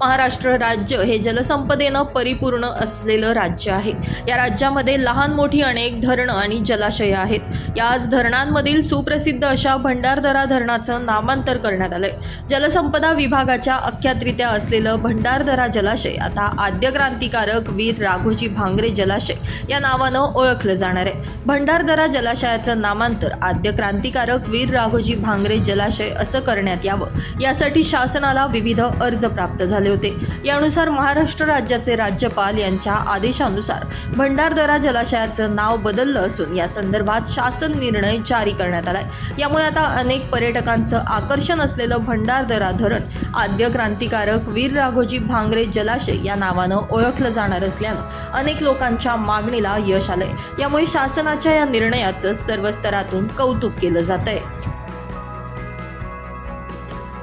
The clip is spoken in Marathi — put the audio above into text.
महाराष्ट्र राज्य हे जलसंपदेनं परिपूर्ण असलेलं राज्य आहे. या राज्यामध्ये लहान मोठी अनेक धरणं आणि जलाशय आहेत. याच धरणांमधील सुप्रसिद्ध अशा भंडारदरा धरणाचं नामांतर करण्यात आलंय. जलसंपदा विभागाच्या अख्यातरित्या असलेलं भंडारदरा जलाशय आता आद्य क्रांतिकारक वीर राघोजी भांगरे जलाशय या नावानं ओळखलं जाणार आहे. भंडारदरा जलाशयाचं नामांतर आद्य क्रांतिकारक वीर राघोजी भांगरे जलाशय असं करण्यात यावं. यासाठी शासनाला विविध अर्ज प्राप्त झाले. होते. यानुसार महाराष्ट्र राज्याचे राज्यपाल यांच्या आदेशानुसार भंडारदरा जलाशयाचं नाव बदललं असून या संदर्भात शासन निर्णय जारी करण्यात आलाय. यामुळे आता अनेक पर्यटकांचं आकर्षण असलेलं भंडारदरा धरण आद्य क्रांतिकारक वीर राघोजी भांगरे जलाशय या नावानं ओळखलं जाणार असल्यानं अनेक लोकांच्या मागणीला यश आलंय. यामुळे शासनाच्या या निर्णयाचं सर्व स्तरातून कौतुक केलं जात आहे